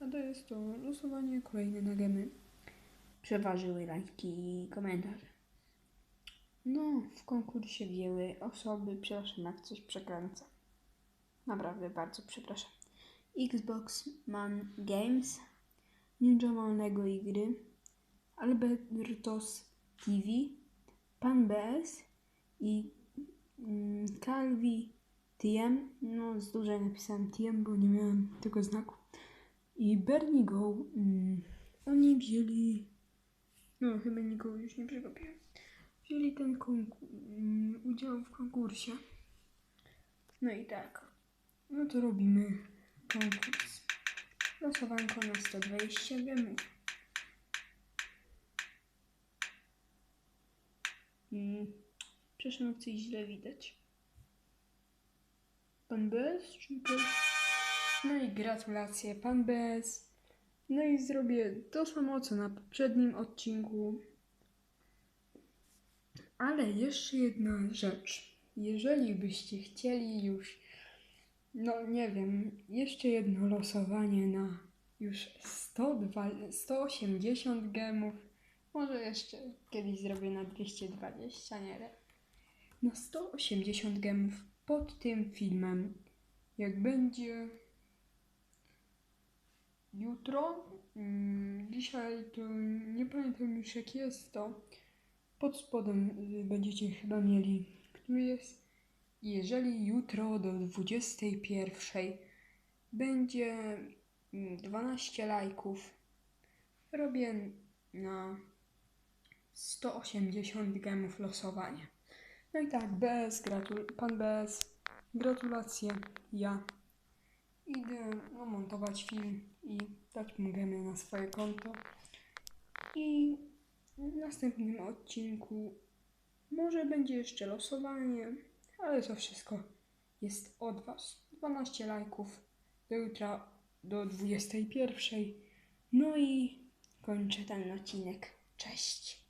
a to jest to losowanie kolejne na gemy. Przeważyły lajki i komentarze. No, w konkursie wzięły osoby, przepraszam jak coś przekręcę. Naprawdę bardzo przepraszam. Xbox Man Games, Ninja Malnego i gry, Albertos TV, Pan BS i mm, Calvi TM. No, z dużej napisałem TM, bo nie miałem tego znaku. I Bernie Go. Mm, oni wzięli. No, chyba nikogo już nie przegapiłem. Wzięli ten mm, udział w konkursie. No i tak. No to robimy konkurs. Losowanko na 120 gemów. Mm. Jak coś źle widać. Pan Bez czy to? No i gratulacje, pan Bez. No i zrobię to samo co na poprzednim odcinku. Ale jeszcze jedna rzecz. Jeżeli byście chcieli już, no nie wiem, jeszcze jedno losowanie na już 102, 180 gemów, może jeszcze kiedyś zrobię na 220, nie wiem. Na 180 gemów pod tym filmem, jak będzie jutro, mm, dzisiaj to nie pamiętam już jak jest to, pod spodem y, będziecie chyba mieli, który jest, jeżeli jutro do 21 będzie mm, 12 lajków, robię na 180 gemów losowanie. No i tak, bez, gratul- pan bez, gratulacje, ja. Idę no, montować film i dać mu gemy na swoje konto. I w następnym odcinku może będzie jeszcze losowanie, ale to wszystko jest od Was. 12 lajków do jutra do 21. No i kończę ten odcinek. Cześć!